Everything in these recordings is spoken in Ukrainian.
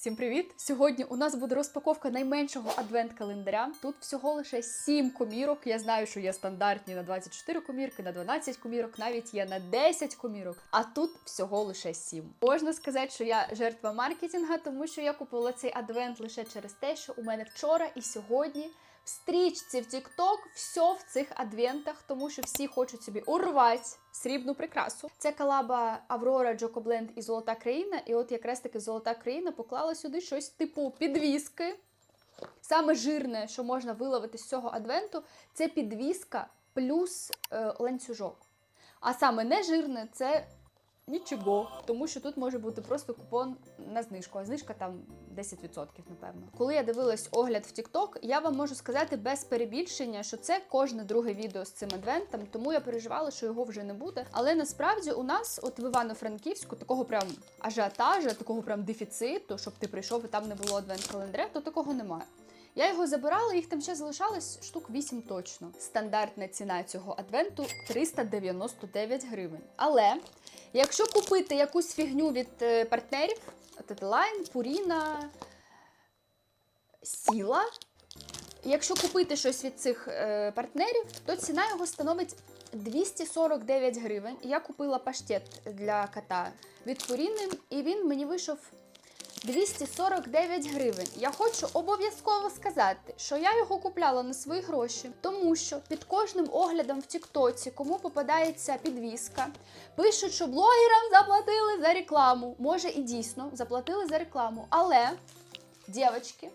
Всім привіт! Сьогодні у нас буде розпаковка найменшого адвент-календаря. Тут всього лише 7 комірок. Я знаю, що є стандартні на 24 комірки, на 12 комірок, навіть є на 10 комірок. А тут всього лише 7. Можна сказати, що я жертва маркетинга, тому що я купила цей адвент лише через те, що у мене вчора і сьогодні. В стрічці в TikTok все в цих адвентах, тому що всі хочуть собі урвати срібну прикрасу. Це колаба Аврора Джокобленд і Золота країна. І от якраз таки Золота країна поклала сюди щось типу підвіски. Саме жирне, що можна виловити з цього адвенту, це підвіска плюс е, ланцюжок. А саме не жирне це нічого, тому що тут може бути просто купон на знижку, а знижка там 10%, напевно. Коли я дивилась огляд в TikTok, я вам можу сказати без перебільшення, що це кожне друге відео з цим адвентом, тому я переживала, що його вже не буде. Але насправді у нас, от в Івано-Франківську, такого прям ажіотажа, такого прям дефіциту, щоб ти прийшов і там не було адвент-календаря, то такого немає. Я його забирала, їх там ще залишалось штук 8 точно. Стандартна ціна цього адвенту 399 гривень. Але якщо купити якусь фігню від е, партнерів, Тетлайн, Пуріна, Сіла. Якщо купити щось від цих е, партнерів, то ціна його становить 249 гривень. Я купила паштет для кота від Пуріни, і він мені вийшов 249 гривень. Я хочу обов'язково сказати, що я його купляла на свої гроші, тому що під кожним оглядом в Тіктоці, кому попадається підвіска, пишуть, що блогерам заплатили за рекламу. Може і дійсно заплатили за рекламу. Але, дівчатки,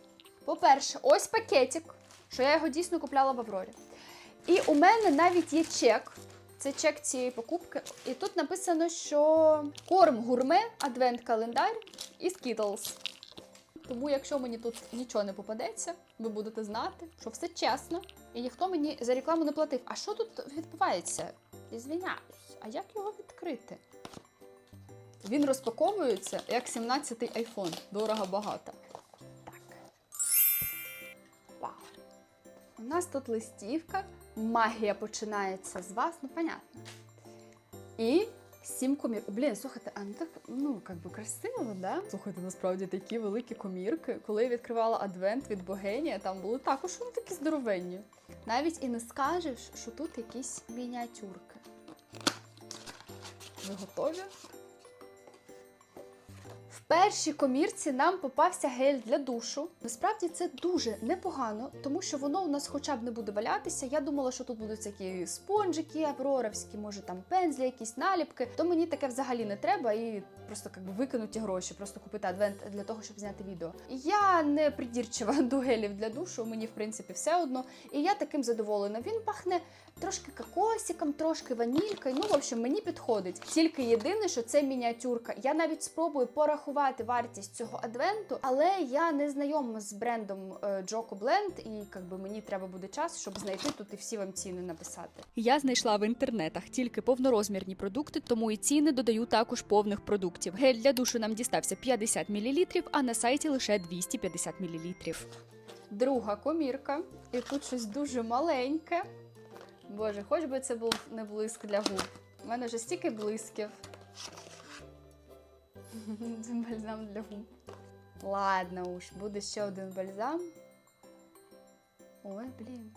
по-перше, ось пакетик, що я його дійсно купляла в Аврорі. І у мене навіть є чек. Це чек цієї покупки. І тут написано, що корм гурме, адвент-календар і Skittles. Тому, якщо мені тут нічого не попадеться, ви будете знати, що все чесно, і ніхто мені за рекламу не платив. А що тут відбувається? Ізвиняюсь, а як його відкрити? Він розпаковується як 17-й iPhone. Дорого багато. Так. Вау. У нас тут листівка. Магія починається з вас, ну понятно. І сім комір. Блін, слухайте, а ну так, ну, як би красиво, да? Слухайте, насправді такі великі комірки. Коли я відкривала адвент від Богенія, там були також вони такі здоровенні. Навіть і не скажеш, що тут якісь мініатюрки. Ви готові? Першій комірці нам попався гель для душу. Насправді це дуже непогано, тому що воно у нас хоча б не буде валятися. Я думала, що тут будуть всякі спонжики, авроровські, може там пензлі, якісь наліпки. То мені таке взагалі не треба і просто як би викинуті гроші, просто купити адвент для того, щоб зняти відео. Я не придірчива до гелів для душу, мені в принципі все одно. І я таким задоволена. Він пахне трошки кокосиком, трошки ванількою. Ну, в общем, мені підходить. Тільки єдине, що це мініатюрка. Я навіть спробую порахувати вартість цього адвенту, але я не знайома з брендом е, Joko Blend, і якби мені треба буде час, щоб знайти тут і всі вам ціни написати. Я знайшла в інтернетах тільки повнорозмірні продукти, тому і ціни додаю також повних продуктів. Гель для душу нам дістався 50 мл, а на сайті лише 250 мл. Друга комірка, і тут щось дуже маленьке. Боже, хоч би це був не блиск для губ. У мене вже стільки блисків. Це бальзам для губ. Ладно уж, буде ще один бальзам. Ой, блін.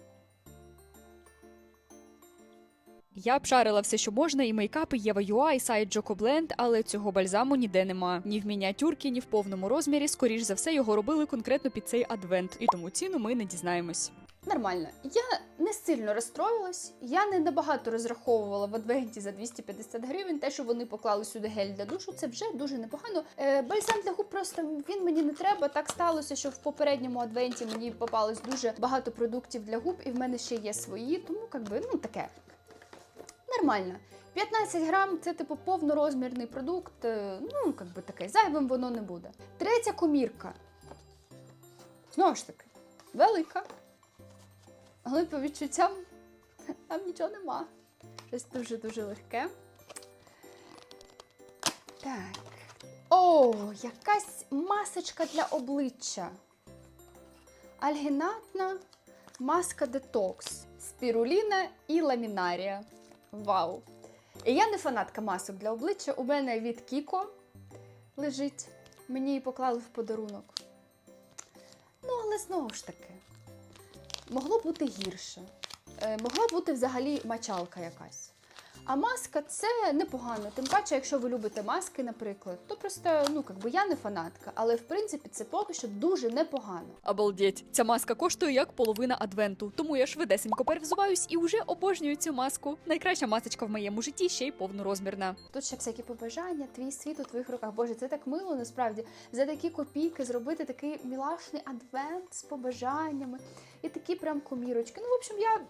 Я обшарила все, що можна, і мейкапи Єва Юа, і сайт Джоко Бленд, але цього бальзаму ніде нема. Ні в мініатюрці, ні в повному розмірі. Скоріш за все, його робили конкретно під цей адвент, і тому ціну ми не дізнаємось. Нормально. Я не сильно розстроїлась. Я не набагато розраховувала в адвенті за 250 гривень. Те, що вони поклали сюди гель для душу, це вже дуже непогано. Е, бальзам для губ просто він мені не треба. Так сталося, що в попередньому адвенті мені попалось дуже багато продуктів для губ, і в мене ще є свої, тому якби ну таке. Нормально. 15 грам це типу повнорозмірний продукт. е, Ну, як би таке, зайвим воно не буде. Третя комірка. Знову ж таки, велика. Але по відчуттям там нічого нема. Щось дуже-дуже легке. Так. О, якась масочка для обличчя. Альгінатна маска детокс. Спіруліна і ламінарія. Вау! І я не фанатка масок для обличчя. У мене від Кіко лежить Мені її поклали в подарунок. Ну, але знову ж таки, могло бути гірше. Е, могла бути взагалі мочалка якась. А маска це непогано. Тим паче, якщо ви любите маски, наприклад, то просто ну якби я не фанатка, але в принципі це поки що дуже непогано. Обалдеть, ця маска коштує як половина адвенту, тому я швидесенько перевзуваюсь і вже обожнюю цю маску. Найкраща масочка в моєму житті ще й повнорозмірна. Тут ще всякі побажання, твій світ у твоїх руках. Боже, це так мило насправді. За такі копійки зробити такий мілашний адвент з побажаннями і такі прям комірочки. Ну, в общем, я,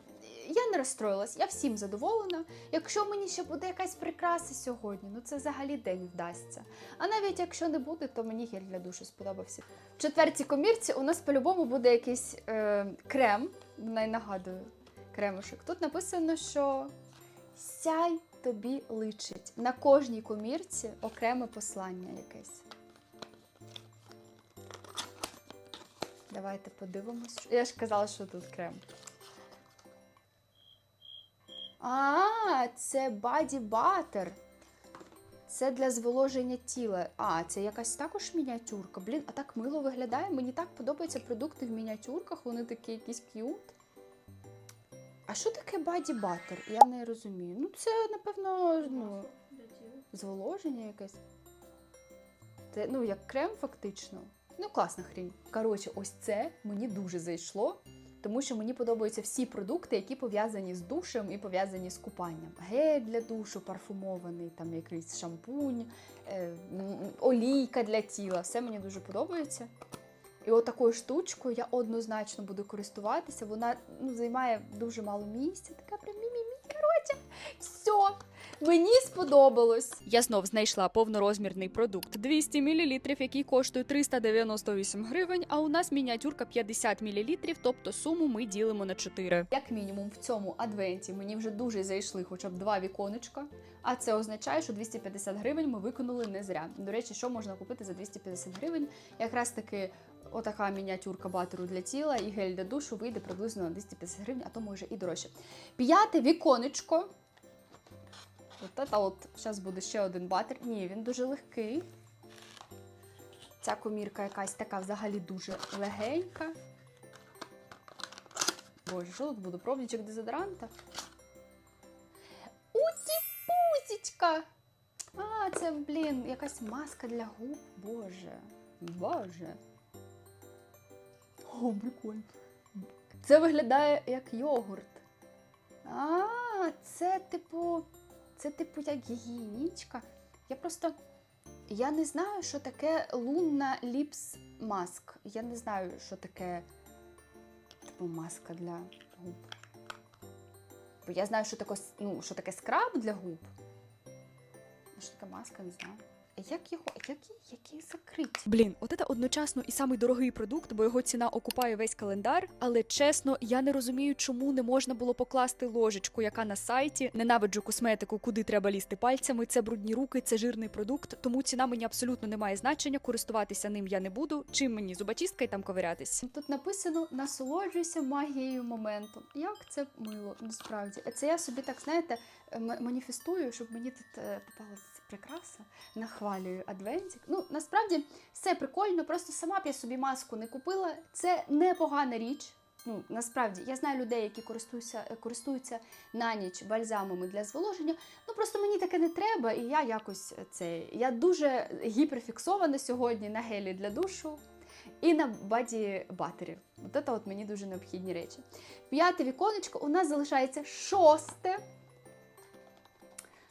я не розстроїлась, я всім задоволена. Якщо мені ще буде якась прикраса сьогодні, ну це взагалі день вдасться. А навіть якщо не буде, то мені гель для душу сподобався. В четвертій комірці у нас по-любому буде якийсь е, крем, нагадую, кремушек. Тут написано, що сяй тобі личить. На кожній комірці окреме послання якесь. Давайте подивимось. Я ж казала, що тут крем. А, це Body Butter. Це для зволоження тіла. А, це якась також мініатюрка. Блін, а так мило виглядає. Мені так подобаються продукти в мініатюрках, вони такі якісь к'ют. А що таке Body Butter? Я не розумію. Ну, це, напевно, ну, зволоження якесь. Це, ну, як крем, фактично. Ну, класна хрінь. Коротше, ось це мені дуже зайшло, тому що мені подобаються всі продукти, які пов'язані з душем і пов'язані з купанням. Гель для душу, парфумований, там якийсь шампунь, е, олійка для тіла. Все мені дуже подобається. І от такою штучкою я однозначно буду користуватися. Вона ну, займає дуже мало місця. Така прям мі-мі-мі. Все. Мені сподобалось. Я знов знайшла повнорозмірний продукт 200 мл, який коштує 398 гривень. А у нас мініатюрка 50 мл, тобто суму ми ділимо на 4. Як мінімум, в цьому адвенті мені вже дуже зайшли хоча б два віконечка. А це означає, що 250 гривень ми виконали не зря. До речі, що можна купити за 250 гривень? Якраз таки отака мініатюрка батеру для тіла і гель для душу вийде приблизно на 250 гривень, а то може і дорожче. П'яте віконечко. От це от зараз буде ще один батер. Ні, він дуже легкий. Ця комірка якась така взагалі дуже легенька. Боже, що тут буде? Пробничок дезодоранта? Уті-пусічка! А, це, блін, якась маска для губ. Боже. Боже. О, прикольно. Це виглядає як йогурт. А, це типу. Це типу як гігієнічка. Я просто. Я не знаю, що таке лунна ліпс маск. Я не знаю, що таке типу маска для губ. Бо я знаю, що таке, ну, що таке скраб для губ. Що таке маска, не знаю. Як його, як, які закриті? Блін, от це одночасно і самий дорогий продукт, бо його ціна окупає весь календар. Але чесно, я не розумію, чому не можна було покласти ложечку, яка на сайті. Ненавиджу косметику, куди треба лізти пальцями. Це брудні руки, це жирний продукт. Тому ціна мені абсолютно не має значення. Користуватися ним я не буду. Чим мені зубочистка і там ковирятись. Тут написано насолоджуйся магією моменту. Як це мило, насправді. Це я собі так, знаєте, маніфестую, щоб мені тут е, попалася прикраса, нахвалюю адвентик. Ну, насправді все прикольно, просто сама б я собі маску не купила. Це непогана річ. Ну, насправді, я знаю людей, які користуються, користуються на ніч бальзамами для зволоження. Ну просто мені таке не треба, і я якось це. Я дуже гіперфіксована сьогодні на гелі для душу і на баді батері. От це от мені дуже необхідні речі. П'яте віконечко у нас залишається шосте.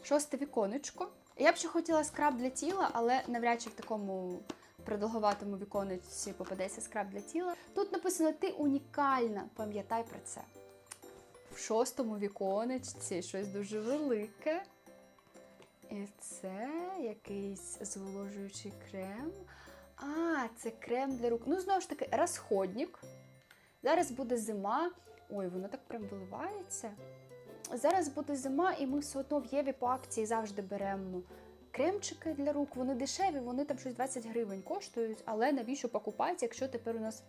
Шосте віконечко. Я б ще хотіла скраб для тіла, але навряд чи в такому продовгуватому віконечці попадеться скраб для тіла. Тут написано ти унікальна, пам'ятай про це. В шостому віконечці щось дуже велике. І це якийсь зволожуючий крем. А, це крем для рук. Ну, знову ж таки, розходник. Зараз буде зима. Ой, воно так прям виливається. Зараз буде зима, і ми все одно в Єві по акції завжди беремо кремчики для рук. Вони дешеві, вони там щось 20 гривень коштують, але навіщо покупати, якщо тепер у нас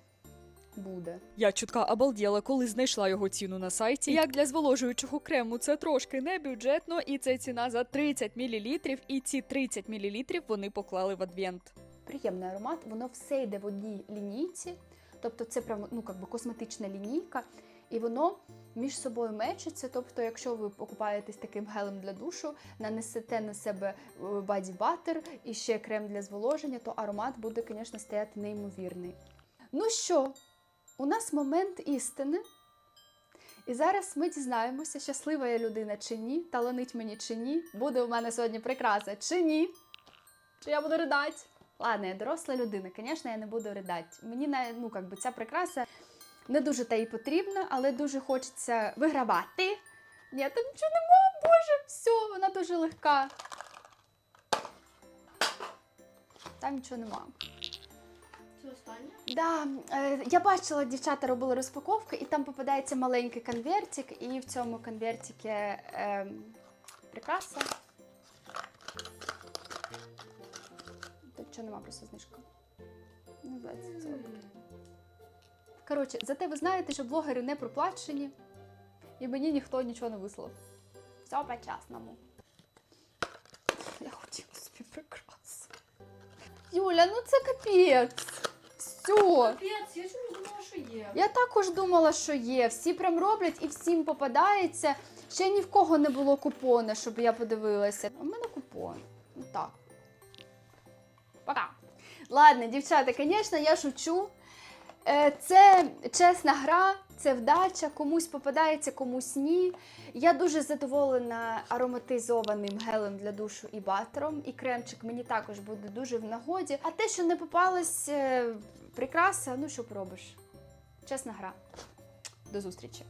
буде? Я чутка обалділа, коли знайшла його ціну на сайті. Як для зволожуючого крему, це трошки не бюджетно, і це ціна за 30 мл, і ці 30 мл вони поклали в адвент. приємний аромат. Воно все йде в одній лінійці. Тобто це прямо ну, би косметична лінійка, і воно між собою мечиться. Тобто, якщо ви покупаєтесь таким гелем для душу, нанесете на себе баді батер і ще крем для зволоження, то аромат буде, звісно, стояти неймовірний. Ну що, у нас момент істини. І зараз ми дізнаємося, щаслива я людина чи ні, талонить мені чи ні, буде у мене сьогодні прикраса чи ні. Чи я буду ридати? Ладно, я доросла людина, звісно, я не буду ридати. Мені ну, как би, ця прикраса не дуже та й потрібна, але дуже хочеться вигравати. Ні, там нічого нема, боже, все, вона дуже легка. Там нічого нема. Це останнє? Да, е, я бачила, дівчата робили розпаковки, і там попадається маленький конвертик, і в цьому конвертикі е, прикраса. Тут що нема, просто знижка. Називається це. Коротше, зате ви знаєте, що блогери не проплачені, і мені ніхто нічого не вислав. Все по-чесному. Я хотіла собі прикрасу. Юля, ну це капець. Все. Капець, я чому думала, що є. Я також думала, що є. Всі прям роблять і всім попадається. Ще ні в кого не було купона, щоб я подивилася. У мене купон. Ну так. Пока. Ладно, дівчата, звісно, я шучу. Е, Це чесна гра, це вдача, комусь попадається, комусь ні. Я дуже задоволена ароматизованим гелем для душу і батером, і кремчик мені також буде дуже в нагоді. А те, що не попалась е, прикраса, ну що поробиш? Чесна гра. До зустрічі!